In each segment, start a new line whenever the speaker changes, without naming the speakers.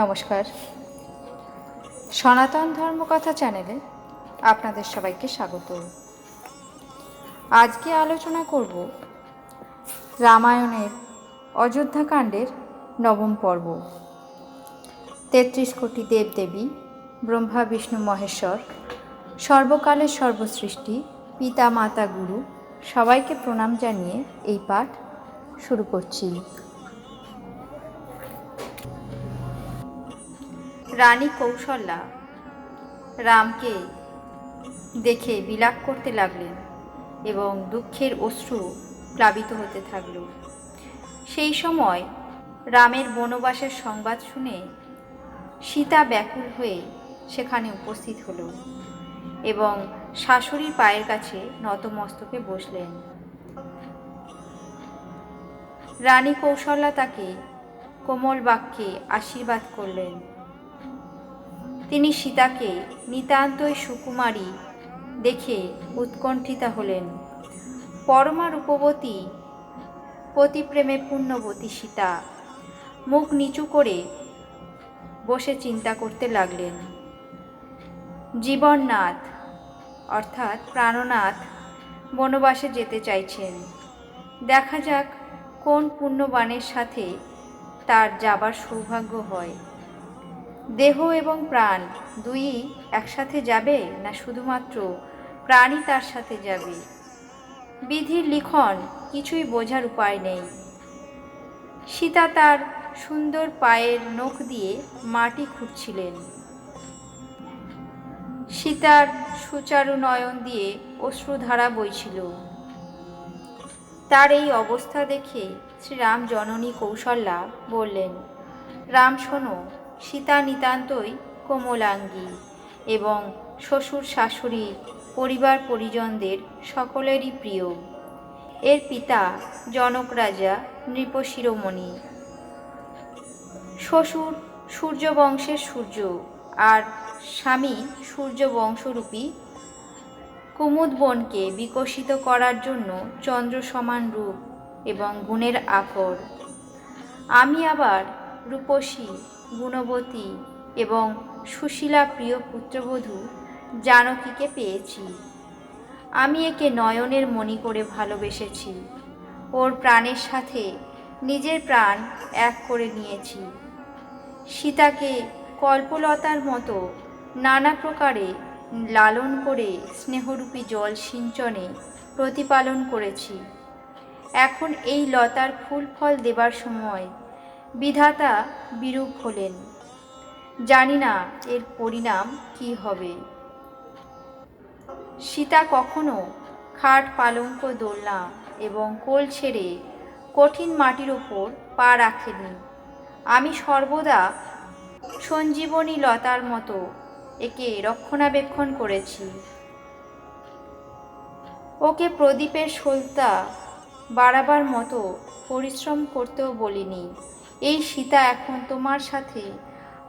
নমস্কার। সনাতন ধর্মকথা চ্যানেলে আপনাদের সবাইকে স্বাগত। আজকে আলোচনা করব রামায়ণের অযোধ্যাকাণ্ডের নবম পর্ব। তেত্রিশ কোটি দেবদেবী, ব্রহ্মা, বিষ্ণু, মহেশ্বর, সর্বকালের সর্বসৃষ্টি, পিতা, মাতা, গুরু সবাইকে প্রণাম জানিয়ে এই পাঠ শুরু করছি। রানী কৌশল্যা, রামকে দেখে বিলাপ করতে লাগলেন এবং দুঃখের অশ্রু প্লাবিত হতে থাকল। সেই সময় রামের বনবাসের সংবাদ শুনে সীতা ব্যাকুল হয়ে সেখানে উপস্থিত হলো এবং শাশুড়ির পায়ের কাছে নতমস্তকে বসলেন। রানী কৌশল্যা তাকে কোমল বাক্যে আশীর্বাদ করলেন। তিনি সীতাকে নিতান্তই সুকুমারী দেখে উৎকণ্ঠিতা হলেন। পরমা রূপবতী পতিপ্রেমে পুণ্যবতী সীতা মুখ নিচু করে বসে চিন্তা করতে লাগলেন। জীবননাথ, অর্থাৎ প্রাণনাথ বনবাসে যেতে চাইছেন। দেখা যাক কোন পুণ্যবানের সাথে তার যাবার সৌভাগ্য হয়। দেহ এবং প্রাণ দুইই একসাথে যাবে না শুধুমাত্র প্রাণই তার সাথে যাবে? বিধির লিখন কিছুই বোঝার উপায় নেই। সীতা তার সুন্দর পায়ের নখ দিয়ে মাটি খুঁড়ছিলেন। সীতার সুচারু নয়ন দিয়ে অশ্রুধারা বইছিল। তার এই অবস্থা দেখে শ্রীরাম জননী কৌশল্যা বললেন, রাম, শোনো সীতা নিতান্তই কোমলাঙ্গী এবং শ্বশুর শাশুড়ি পরিবার পরিজনদের সকলেরই প্রিয়। এর পিতা জনক রাজা নৃপশিরোমণি। শ্বশুর সূর্যবংশের সূর্য আর স্বামী সূর্যবংশরূপী কুমুদ বনকে বিকশিত করার জন্য চন্দ্র সমান রূপ এবং গুণের আকর। আমি আবার রূপসী গুণবতী এবং সুশীলা প্রিয় পুত্রবধূ জানকীকে পেয়েছি। আমি একে নয়নের মণি করে ভালোবেসেছি। ওর প্রাণের সাথে নিজের প্রাণ এক করে নিয়েছি। সীতাকে কল্পলতার মতো নানা প্রকারে লালন করে স্নেহরূপী জল সিঞ্চনে প্রতিপালন করেছি। এখন এই লতার ফুল ফল দেবার সময় বিধাতা বিরূপ হলেন। জানি না এর পরিণাম কি হবে। সীতা কখনো খাট পালঙ্ক দোলনা এবং কোল ছেড়ে কঠিন মাটির ওপর পা রাখেনি। আমি সর্বদা সঞ্জীবনী লতার মতো একে রক্ষণাবেক্ষণ করেছি। ওকে প্রদীপের সলতা বাড়াবার মতো পরিশ্রম করতেও বলিনি। এই সীতা এখন তোমার সাথে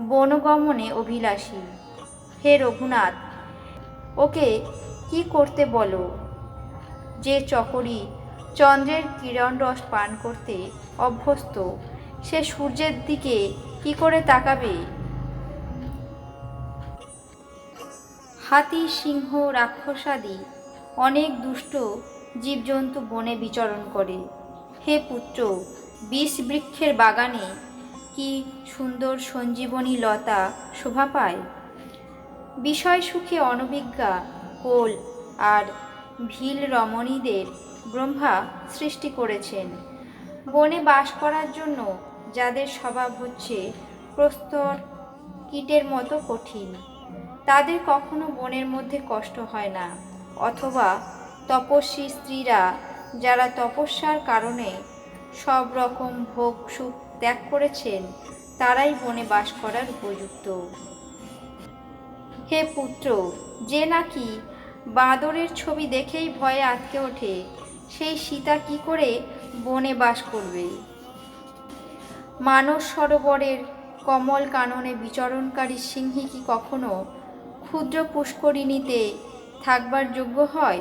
বনগমনে অভিলাষী। হে রঘুনাথ, ওকে কি করতে বলো? যে চকরি চন্দ্রের কিরণ রস পান করতে অভ্যস্ত, সে সূর্যের দিকে কি করে তাকাবে? হাতি, সিংহ রাক্ষসাদি অনেক দুষ্ট জীবজন্তু বনে বিচরণ করে। হে পুত্র বিষ বৃক্ষের বাগানে কি সুন্দর সঞ্জীবনী লতা শোভা পায়? বিষয় সুখে অনভিজ্ঞা, কোল আর ভিল রমণীদের ব্রহ্মা সৃষ্টি করেছেন। বনে বাস করার জন্য যাদের স্বভাব হচ্ছে প্রস্তর, কীটের মতো কঠিন, তাদের কখনো বনের মধ্যে কষ্ট হয় না। অথবা তপস্বী স্ত্রীরা যারা তপস্যার কারণে সব রকম ভোগ সুখ ত্যাগ করেছেন, তারাই বনে বাস করার উপযুক্ত। হে পুত্র, যে নাকি বাঁদরের ছবি দেখেই ভয়ে আটকে ওঠে, সেই সীতা কি করে বনে বাস করবে? মানস সরোবরের কমল কাননে বিচরণকারী সিংহী কি কখনো ক্ষুদ্র পুষ্করিণীতে থাকবার যোগ্য হয়?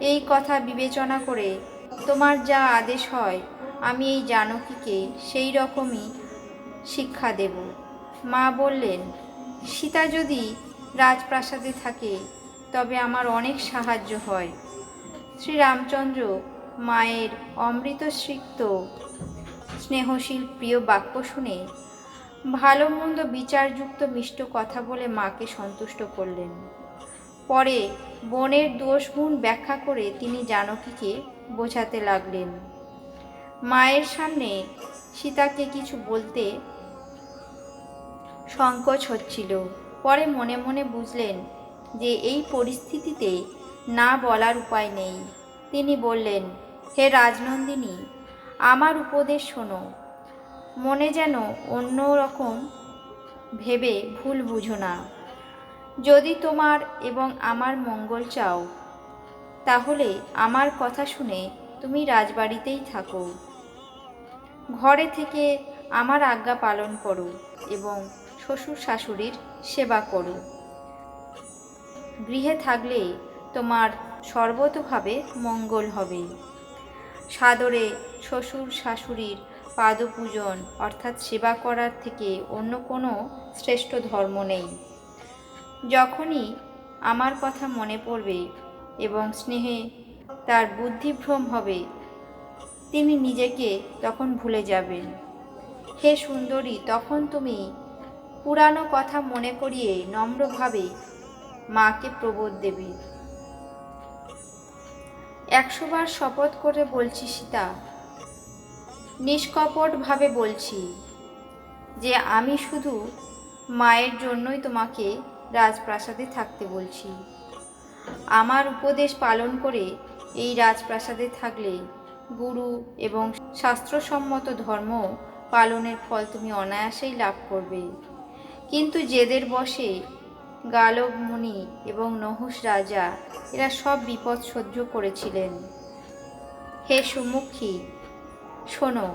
এই কথা বিবেচনা করে তোমার যা আদেশ হয় আমি এই জানকীকে সেই রকমই শিক্ষা দেব। মা বললেন, সীতা যদি রাজপ্রাসাদে থাকে, তবে আমার অনেক সাহায্য হয়। শ্রীরামচন্দ্র মায়ের অমৃতসিক্ত স্নেহশীল প্রিয় বাক্য শুনে ভালো মন্দ বিচারযুক্ত মিষ্ট কথা বলে মাকে সন্তুষ্ট করলেন। পরে বনের দোষগুণ ব্যাখ্যা করে তিনি জানকীকে বোঝাতে লাগলেন। মায়ের সামনে সীতাকে কিছু বলতে সংকোচ হচ্ছিল। পরে মনে মনে বুঝলেন যে এই পরিস্থিতিতে না বলার উপায় নেই। তিনি বললেন, হে রাজনন্দিনী, আমার উপদেশ শোনো। মনে যেন অন্য রকম ভেবে ভুল বুঝো না। যদি তোমার এবং আমার মঙ্গল চাও, তাহলে আমার কথা শুনে তুমি রাজবাড়িতেই থাকো। ঘরে থেকে আমার আজ্ঞা পালন করো এবং শ্বশুর শাশুড়ির সেবা করো। গৃহে থাকলে তোমার সর্বতভাবে মঙ্গল হবে। সাদরে শ্বশুর শাশুড়ির পাদপূজন অর্থাৎ সেবা করার থেকে অন্য কোনো শ্রেষ্ঠ ধর্ম নেই। যখনই আমার কথা মনে পড়বে এবং স্নেহে তার বুদ্ধিভ্রম হবে তিনি নিজেকে তখন ভুলে যাবেন। হে সুন্দরী, তখন তুমি পুরানো কথা মনে করিয়ে নম্রভাবে মাকে প্রবোধ দেবে। একশোবার শপথ করে বলছি সীতা, নিষ্কপটভাবে বলছি যে আমি শুধু মায়ের জন্যই তোমাকে রাজপ্রাসাদে থাকতে বলছি। আমার উপদেশ পালন করে এই রাজপ্রাসাদে থাকলে গুরু এবং শাস্ত্রসম্মত ধর্ম পালনের ফল তুমি অনায়াসেই লাভ করবে। কিন্তু জেদের বসে গালব মুনি এবং নহুষ রাজা এরা সব বিপদ সহ্য করেছিলেন। হে সুমুখী, শোনো,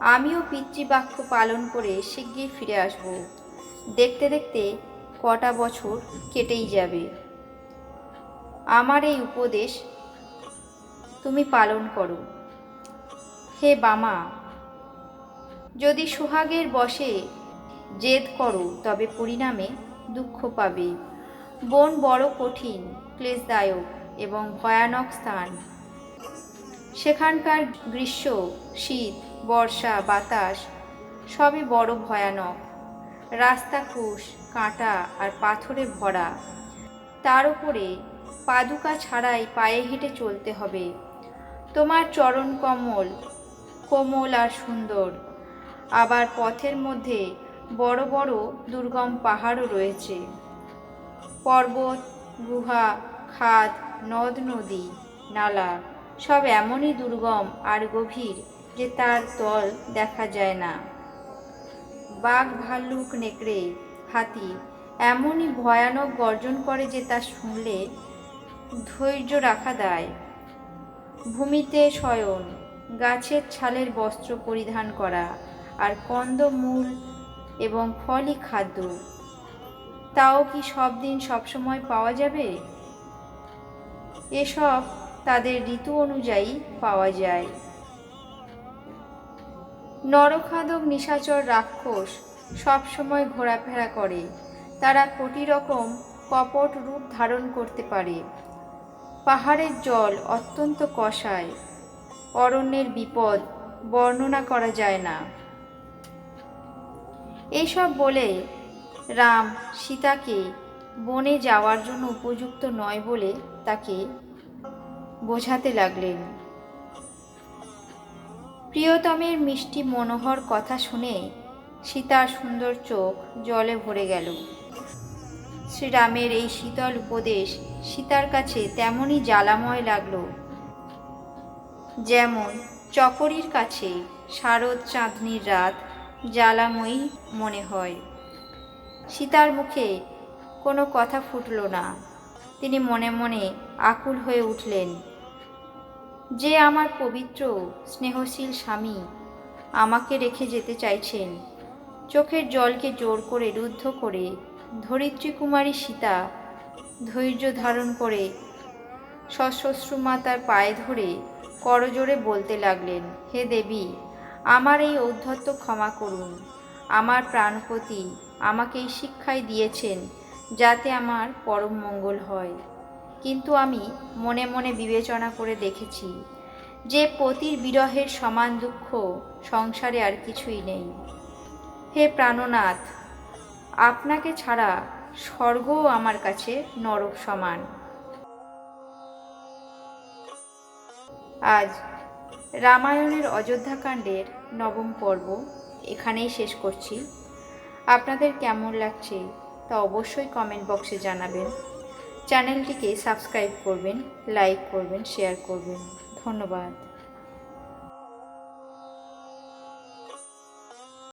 আমিও পিতৃবাক্য পালন করে শিগগির ফিরে আসব। দেখতে দেখতে কটা বছর কেটেই যাবে। আমার এই উপদেশ তুমি পালন করো। হে বামা, যদি সোহাগের বসে জেদ করো, তবে পরিণামে দুঃখ পাবে। বন বড় কঠিন, ক্লেশদায়ক এবং ভয়ানক স্থান। সেখানকার গ্রীষ্ম, শীত, বর্ষা, বাতাস সবই বড় ভয়ানক। রাস্তা কুশ কাঁটা আর পাথরে ভরা। তার উপরে পাদুকা ছাড়াই পায়ে হেঁটে চলতে হবে। তোমার চরণ কমল, কোমল আর সুন্দর। আবার পথের মধ্যে বড় বড় দুর্গম পাহাড়ও রয়েছে। পর্বত, গুহা, খাদ, নদ, নদী, নালা, সব এমনই দুর্গম আর গভীর যে তার তল দেখা যায় না। বাঘ, ভাল্লুক, নেকড়ে, হাতি এমনই ভয়ানক গর্জন করে যে তা শুনলে ধৈর্য রাখা দেয়। ভূমিতে শয়ন, গাছের ছালের বস্ত্র পরিধান করা, আর কন্দমূল এবং ফলই খাদ্য। তাও কি সব দিন সবসময় পাওয়া যাবে? এসব তাদের ঋতু অনুযায়ী পাওয়া যায়। নরখাদক নিশাচর রাক্ষস সব সময় ঘোরাফেরা করে। তারা কোটি রকম কপট রূপ ধারণ করতে পারে। পাহাড়ের জল অত্যন্ত কষায়। অরণ্যের বিপদ বর্ণনা করা যায় না। এইসব বলে রাম সীতাকে বনে যাওয়ার জন্য উপযুক্ত নয় বলে তাকে বোঝাতে লাগলেন। প্রিয়তমের মিষ্টি মনোহর কথা শুনে সীতার সুন্দর চোখ জলে ভরে গেল। শ্রীরামের এই শীতল উপদেশ সীতার কাছে তেমনই জ্বালাময় লাগল। যেমন চকরির কাছে শারদ চাঁদনির রাত জ্বালাময়ী মনে হয়। সীতার মুখে কোনো কথা ফুটল না। তিনি মনে মনে আকুল হয়ে উঠলেন, যে আমার পবিত্র, স্নেহশীল স্বামী আমাকে রেখে যেতে চাইছেন, চোখের জলকে জোর করে রুদ্ধ করে ধরিত্রী কুমারী সীতা ধৈর্য ধারণ করে সশস্ত্রু মাতার পায়ে ধরে করজোরে বলতে লাগলেন, হে দেবী, আমার এই ঔদ্ধত্য ক্ষমা করুন। আমার প্রাণপতি আমাকে এই শিক্ষাই দিয়েছেন যাতে আমার পরম মঙ্গল হয়। কিন্তু আমি মনে মনে বিবেচনা করে দেখেছি যে পতির বিরহের সমান দুঃখ সংসারে আর কিছুই নেই। হে প্রাণনাথ, আপনাকে ছাড়া স্বর্গও আমার কাছে নরক সমান। আজ রামায়ণের অযোধ্যাকাণ্ডের নবম পর্ব এখানেই শেষ করছি। আপনাদের কেমন লাগছে তা অবশ্যই কমেন্ট বক্সে জানাবেন। চ্যানেলটিকে সাবস্ক্রাইব করবেন লাইক করবেন শেয়ার করবেন। ধন্যবাদ।